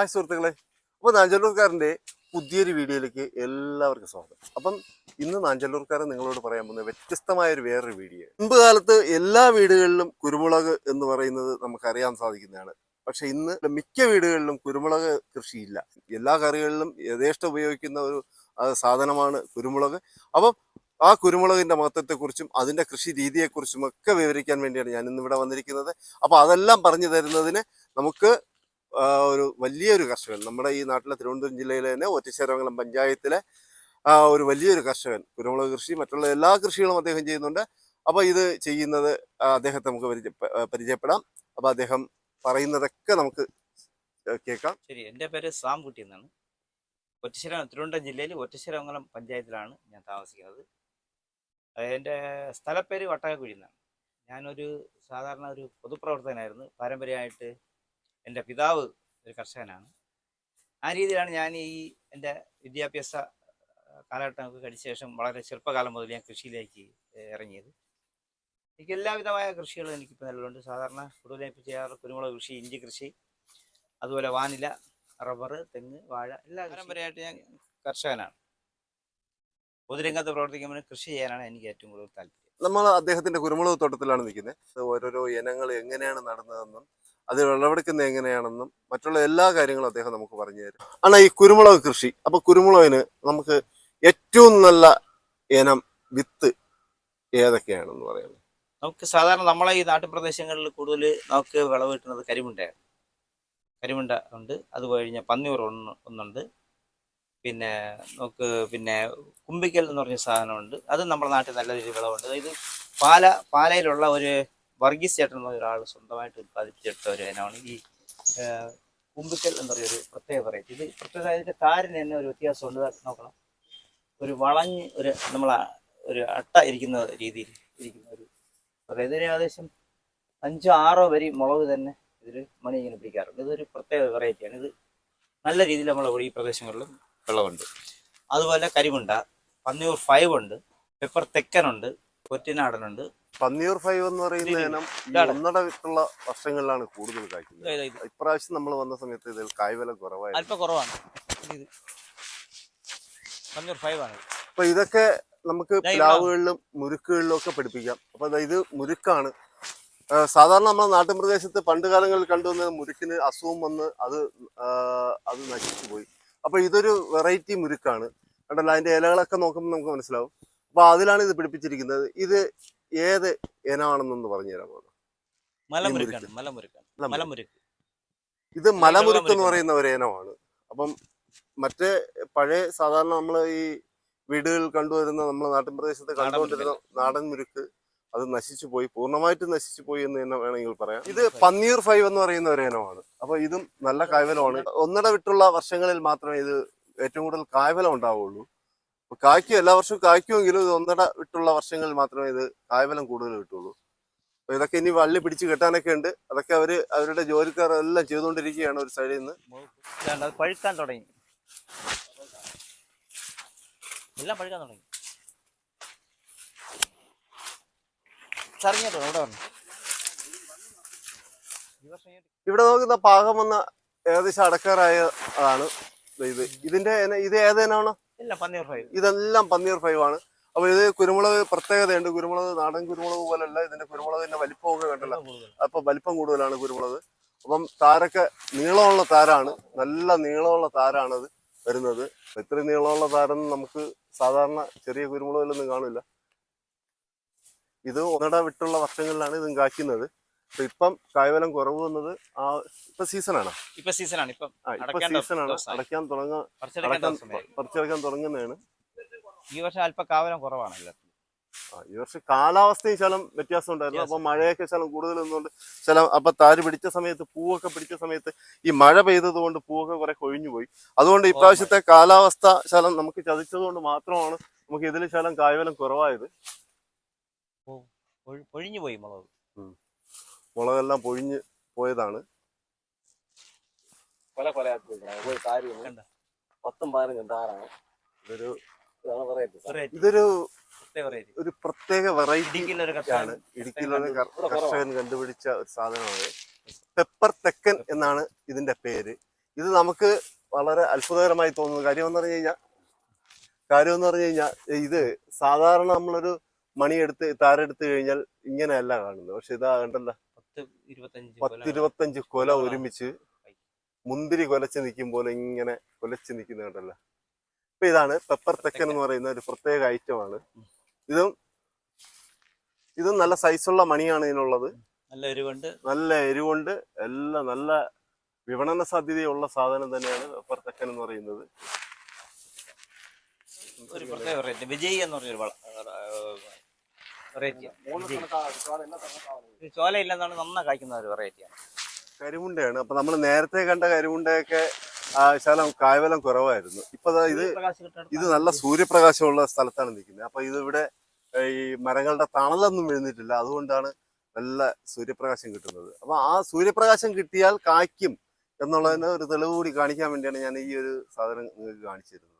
Hi സുഹൃത്തുക്കളെ. അപ്പോൾ നാഞ്ചല്ലൂർക്കാരന്റെ പുതിയൊരു വീഡിയോയിലേക്ക് എല്ലാവർക്കും സ്വാഗതം. അപ്പം ഇന്ന് നാഞ്ചല്ലൂർക്കാരൻ നിങ്ങളോട് പറയാൻ പോകുന്ന വ്യത്യസ്തമായ ഒരു വേറൊരു വീഡിയോ. മുമ്പ് കാലത്ത് എല്ലാ വീടുകളിലും കുരുമുളക് എന്ന് പറയുന്നത് നമുക്കറിയാൻ സാധിക്കുന്നതാണ്. പക്ഷെ ഇന്ന് മിക്ക വീടുകളിലും കുരുമുളക് കൃഷിയില്ല. എല്ലാ കറികളിലും യഥേഷ്ടം ഉപയോഗിക്കുന്ന ഒരു സാധനമാണ് കുരുമുളക്. അപ്പം ആ കുരുമുളകിന്റെ മഹത്വത്തെക്കുറിച്ചും അതിന്റെ കൃഷി രീതിയെക്കുറിച്ചും ഒക്കെ വിവരിക്കാൻ വേണ്ടിയാണ് ഞാൻ ഇന്ന് ഇവിടെ വന്നിരിക്കുന്നത്. അപ്പോൾ അതെല്ലാം പറഞ്ഞു തരുന്നതിന് നമുക്ക് ഒരു വലിയൊരു കർഷകൻ. നമ്മുടെ ഈ നാട്ടിലെ തിരുവനന്തപുരം ജില്ലയിലെ തന്നെ ഒറ്റശ്ശേരമംഗലം പഞ്ചായത്തിലെ ഒരു വലിയൊരു കർഷകൻ. കുരുമുളക് കൃഷി മറ്റുള്ള എല്ലാ കൃഷികളും അദ്ദേഹം ചെയ്യുന്നുണ്ട്. അപ്പോൾ ഇത് ചെയ്യുന്നത് അദ്ദേഹത്തെ നമുക്ക് പരിചയപ്പെടാം. അപ്പോൾ അദ്ദേഹം പറയുന്നതൊക്കെ നമുക്ക് കേൾക്കാം. ശരി എന്റെ പേര് സാംകുട്ടി എന്നാണ്. ഒറ്റശ്ശേരം തിരുവനന്തപുരം ജില്ലയിൽ ഒറ്റശ്ശേരമംഗലം പഞ്ചായത്തിലാണ് ഞാൻ താമസിക്കുന്നത്. എന്റെ സ്ഥലപ്പേര് വട്ടകക്കുഴി എന്നാണ്. ഞാനൊരു സാധാരണ ഒരു പൊതുപ്രവർത്തകനായിരുന്നു. പാരമ്പര്യമായിട്ട് എന്റെ പിതാവ് ഒരു കർഷകനാണ്. ആ രീതിയിലാണ് ഞാൻ ഈ എന്റെ വിദ്യാഭ്യാസ കാലഘട്ടം കഴിച്ച ശേഷം വളരെ ചെറുപ്പകാലം മുതൽ ഞാൻ കൃഷിയിലേക്ക് ഇറങ്ങിയത്. എനിക്ക് എല്ലാവിധമായ കൃഷികളും എനിക്കിപ്പോൾ നിലവിലുണ്ട്. സാധാരണ കൂടുതലായി ഇപ്പോൾ ചെയ്യാറ് കുരുമുളക് കൃഷി ഇഞ്ചി കൃഷി അതുപോലെ വാനില റബ്ബർ തെങ്ങ് വാഴ എല്ലാ പരമ്പരയായിട്ട് ഞാൻ കർഷകനാണ്. പൊതുരംഗത്ത് പ്രവർത്തിക്കുമ്പോൾ കൃഷി ചെയ്യാനാണ് എനിക്ക് ഏറ്റവും കൂടുതൽ താല്പര്യം. നമ്മൾ അദ്ദേഹത്തിന്റെ കുരുമുളക് തോട്ടത്തിലാണ് നിൽക്കുന്നത്. ഓരോരോ ഇനങ്ങൾ എങ്ങനെയാണ് നടന്നതെന്നും അത് വിളവെടുക്കുന്നത് എങ്ങനെയാണെന്നും മറ്റുള്ള എല്ലാ കാര്യങ്ങളും അദ്ദേഹം നമുക്ക് പറഞ്ഞു തരും. ആണ് ഈ കുരുമുളക് കൃഷി അപ്പൊ കുരുമുളകിന് നമുക്ക് ഏറ്റവും നല്ല ഇനം വിത്ത് ഏതൊക്കെയാണെന്ന് പറയുന്നത് നമുക്ക് സാധാരണ നമ്മളെ ഈ നാട്ടുപ്രദേശങ്ങളിൽ കൂടുതൽ നമുക്ക് വിളവ് കിട്ടുന്നത് കരിമുണ്ടയാണ് കരിമുണ്ട ഉണ്ട് അത് കഴിഞ്ഞ പന്നിയൂർ ഒന്ന് ഒന്നുണ്ട്. പിന്നെ നമുക്ക് പിന്നെ കുമ്പിക്കൽ എന്ന് പറഞ്ഞ സാധനമുണ്ട് അത് നമ്മുടെ നാട്ടിൽ നല്ല രീതിയിൽ വിളവുണ്ട്. ഇത് പാല പാലയിലുള്ള ഒരു വർഗീസ് ചേട്ടൻ എന്ന ഒരാൾ സ്വന്തമായിട്ട് ഉത്പാദിപ്പിച്ചെടുത്ത ഒരു ഇനമാണ്. ഈ കുമ്പുക്കൽ എന്ന് പറയുന്ന ഒരു പ്രത്യേക വെറൈറ്റി ഇത് പ്രത്യേക ഇതിന്റെ കാരിന് തന്നെ ഒരു വ്യത്യാസമുണ്ട്. നോക്കണം. ഒരു വളഞ്ഞ് ഒരു നമ്മളെ ഒരു അട്ട ഇരിക്കുന്ന രീതിയിൽ ഇരിക്കുന്ന ഒരു അതായത് ഏകദേശം അഞ്ചോ ആറോ വരി മുളക് തന്നെ ഇതിൽ മണി ഇങ്ങനെ പിടിക്കാറുണ്ട്. ഇതൊരു പ്രത്യേക വെറൈറ്റിയാണ് ഇത് നല്ല രീതിയിൽ നമ്മൾ ഈ പ്രദേശങ്ങളിൽ വെള്ളമുണ്ട്. അതുപോലെ കരിമുണ്ട പന്നിയൂർ ഫൈവ് ഉണ്ട് പെപ്പർ തെക്കനുണ്ട് കൊറ്റിനാടനുണ്ട് പന്നിയൂർ ഫൈവ് എന്ന് പറയുന്ന ഇനം ഒന്നടവിട്ടുള്ള ഒന്നട വിട്ടുള്ള വർഷങ്ങളിലാണ് കൂടുതൽ കായ്ക്കുന്നത്. ഇപ്രാവശ്യം നമ്മൾ വന്ന സമയത്ത് ഇതിൽ കായ്വല കുറവായിരുന്നു. അല്പം കുറവാണ്. പന്നിയൂർ ഫൈവ് ആണ്. അപ്പൊ ഇതൊക്കെ നമുക്ക് പ്ലാവുകളിലും മുരുക്കുകളിലും ഒക്കെ പഠിപ്പിക്കാം അപ്പൊ ഇത് മുരുക്കാണ്. സാധാരണ നമ്മുടെ നാട്ടിൻപ്രദേശത്ത് പണ്ട് കാലങ്ങളിൽ കണ്ടുവന്ന മുരുക്കിന് അസുഖം വന്ന് അത് അത് നശിച്ചു പോയി. അപ്പൊ ഇതൊരു വെറൈറ്റി മുരുക്കാണ്. കണ്ടല്ലോ അതിന്റെ ഇലകളൊക്കെ നോക്കുമ്പോൾ നമുക്ക് മനസ്സിലാവും. അപ്പൊ അതിലാണ് ഇത് പിടിപ്പിച്ചിരിക്കുന്നത്. ഇത് ഏത് ഇനമാണെന്നൊന്ന് പറഞ്ഞു തരാൻ പോകുന്നു മലമുരുക്ക്. ഇത് മലമുരുക്ക് എന്ന് പറയുന്ന ഒരു ഇനമാണ്. അപ്പം മറ്റേ പഴയ സാധാരണ നമ്മൾ ഈ വീടുകളിൽ കണ്ടുവരുന്ന നമ്മൾ നാട്ടിൻ പ്രദേശത്ത് കണ്ടുകൊണ്ടിരുന്ന നാടൻ മുരുക്ക് അത് നശിച്ചു പോയി പൂർണമായിട്ട് നശിച്ചു പോയി എന്ന് തന്നെ വേണമെങ്കിൽ പറയാം. ഇത് പന്നീർ ഫൈവ് എന്ന് പറയുന്ന ഒരു ഇനമാണ്. അപ്പൊ ഇതും നല്ല കായ്വലമാണ്. ഒന്നിട വിട്ടുള്ള വർഷങ്ങളിൽ മാത്രമേ ഇത് ഏറ്റവും കൂടുതൽ കായ്വലം ഉണ്ടാവുള്ളൂ കായ്ക്കും എല്ലാ വർഷവും കായ്ക്കുമെങ്കിലും ഇത് ഒന്നിട വിട്ടുള്ള വർഷങ്ങളിൽ മാത്രമേ ഇത് കായ്ഫലം കൂടുതൽ കിട്ടുള്ളൂ. അപ്പൊ ഇതൊക്കെ ഇനി വള്ളി പിടിച്ച് കെട്ടാനൊക്കെ ഉണ്ട്. അതൊക്കെ അവർ അവരുടെ ജോലിക്കാർ എല്ലാം ചെയ്തുകൊണ്ടിരിക്കുകയാണ് ഒരു സൈഡിൽ നിന്ന്. പഴുക്കാൻ തുടങ്ങി. എല്ലാം പഴുക്കാൻ തുടങ്ങി. ഇവിടെ നോക്കുന്ന പാകം വന്ന ഏകദേശം അടക്കാറായ അതാണ് ഇത്. ഇതിന്റെ ഇത് ഏതേനാണോ ഇതെല്ലാം പന്നീർ ഫൈവ് ആണ്. അപ്പൊ ഇത് കുരുമുളക് പ്രത്യേകതയുണ്ട്. കുരുമുളക് നാടൻ കുരുമുളക് പോലല്ല ഇതിന്റെ കുരുമുളകിന്റെ വലിപ്പമൊക്കെ കണ്ടല്ല അപ്പൊ വലിപ്പം കൂടുതലാണ് കുരുമുളക്. അപ്പം താരൊക്കെ നീളമുള്ള താരാണ്. നല്ല നീളമുള്ള താരാണ് അത് വരുന്നത്. ഇത്ര നീളമുള്ള താരം നമുക്ക് സാധാരണ ചെറിയ കുരുമുളകിലൊന്നും കാണില്ല ഇത് ഒന്നട വിട്ടുള്ള വർഷങ്ങളിലാണ് ഇതും കായ്ക്കുന്നത്. അപ്പൊ ഇപ്പം കായ്ഫലം കുറവ് വന്നത് ആ ഇപ്പൊ സീസണാണ്. ഇപ്പൊ സീസണാണ്. ഇപ്പം ആ ഇപ്പൊ സീസണാണ്. അടയ്ക്കാൻ തുടങ്ങ ദിവസമായി. പറിച്ചെടുക്കാൻ തുടങ്ങുന്നതാണ്. ഈ വർഷം അല്പ കാവലം കുറവാണല്ലോ ആ, ഈ വർഷം കാലാവസ്ഥയും ശലം വ്യത്യാസം ഉണ്ടായിരുന്നു. അപ്പൊ മഴയൊക്കെ ശലം കൂടുതൽ നിന്നുകൊണ്ട് ശലം അപ്പൊ താര് പിടിച്ച സമയത്ത് പൂവൊക്കെ പിടിച്ച സമയത്ത് ഈ മഴ പെയ്തത് കൊണ്ട് പൂവൊക്കെ കുറെ കൊഴിഞ്ഞു പോയി അതുകൊണ്ട് ഇപ്രാവശ്യത്തെ കാലാവസ്ഥ ശലം നമുക്ക് ചതിച്ചത് കൊണ്ട് മാത്രമാണ് നമുക്ക് ഇതിൽ ശലം കായ്വലം കുറവായത്. പൊഴി- പൊഴിഞ്ഞു പോയി മുളക്. മുളകെല്ലാം പൊഴിഞ്ഞ് പോയതാണ്. കൊല കൊലയാക്കി ഒരു കാര്യം കണ്ടോ? പത്തും പതിനഞ്ചും താറാണ് ഇതൊരു ഇതൊരു ഒരു പ്രത്യേക വെറൈറ്റി ഇടുക്കിയിലൊരു ആണ് കർഷകൻ. ഇടുക്കിയിലുള്ള. കർഷകൻ കണ്ടുപിടിച്ച ഒരു സാധനമാണ്. പെപ്പർ തെക്കൻ എന്നാണ് ഇതിന്റെ പേര്. ഇത് നമുക്ക് വളരെ അത്ഭുതകരമായി തോന്നുന്നു. കാര്യം എന്ന് പറഞ്ഞു കഴിഞ്ഞാൽ കാര്യം എന്ന് പറഞ്ഞു കഴിഞ്ഞാൽ ഇത് സാധാരണ നമ്മളൊരു മണിയെടുത്ത് താരെടുത്ത് കഴിഞ്ഞാൽ ഇങ്ങനെയല്ല കാണുന്നത്. പക്ഷെ ഇതാ കണ്ടല്ലോ. പത്ത് ഇരുപത്തഞ്ച് പത്ത് കൊല്ലം കൊല ഒരുമിച്ച് മുന്തിരി കൊലച്ച് നിൽക്കും പോലെ ഇങ്ങനെ കൊലച്ച് നിൽക്കുന്നത് കണ്ടല്ലോ. അപ്പൊ ഇതാണ് പെപ്പർ തെക്കൻ എന്ന് പറയുന്ന ഒരു പ്രത്യേക ഐറ്റമാണ് ഇതും ഇതും നല്ല സൈസുള്ള മണിയാണ് ഇതിനുള്ളത്. നല്ല എരിവുണ്ട്. നല്ല എരിവുണ്ട്. എല്ലാം നല്ല വിപണന സാധ്യതയുള്ള സാധനം തന്നെയാണ് പെപ്പർ തെക്കൻ എന്ന് പറയുന്നത്. ഒരു പ്രത്യേക വിജയ് എന്ന് പറഞ്ഞൊരു വെറൈറ്റി ചോല ഇല്ലെന്നാണ് നന്നായി കായ്ക്കുന്ന ഒരു വെറൈറ്റിയാണ് കരിമുണ്ടയാണ്. അപ്പൊ നമ്മൾ നേരത്തെ കണ്ട കരിമുണ്ടയൊക്കെ ആ, ശകലം കായ്വലം കുറവായിരുന്നു. ഇപ്പൊ ദാ ഇത് ഇത് നല്ല സൂര്യപ്രകാശമുള്ള സ്ഥലത്താണ് നിൽക്കുന്നത്. അപ്പൊ ഇതിവിടെ ഇവിടെ ഈ മരങ്ങളുടെ തണലൊന്നും വീഴുന്നിട്ടില്ല. അതുകൊണ്ടാണ് നല്ല സൂര്യപ്രകാശം കിട്ടുന്നത്. അപ്പൊ ആ സൂര്യപ്രകാശം കിട്ടിയാൽ കായ്ക്കും എന്നുള്ളതിന് ഒരു തെളിവ് കൂടി കാണിക്കാൻ വേണ്ടിയാണ് ഞാൻ ഈ ഒരു സാധനം നിങ്ങൾക്ക് കാണിച്ചു തരുന്നത്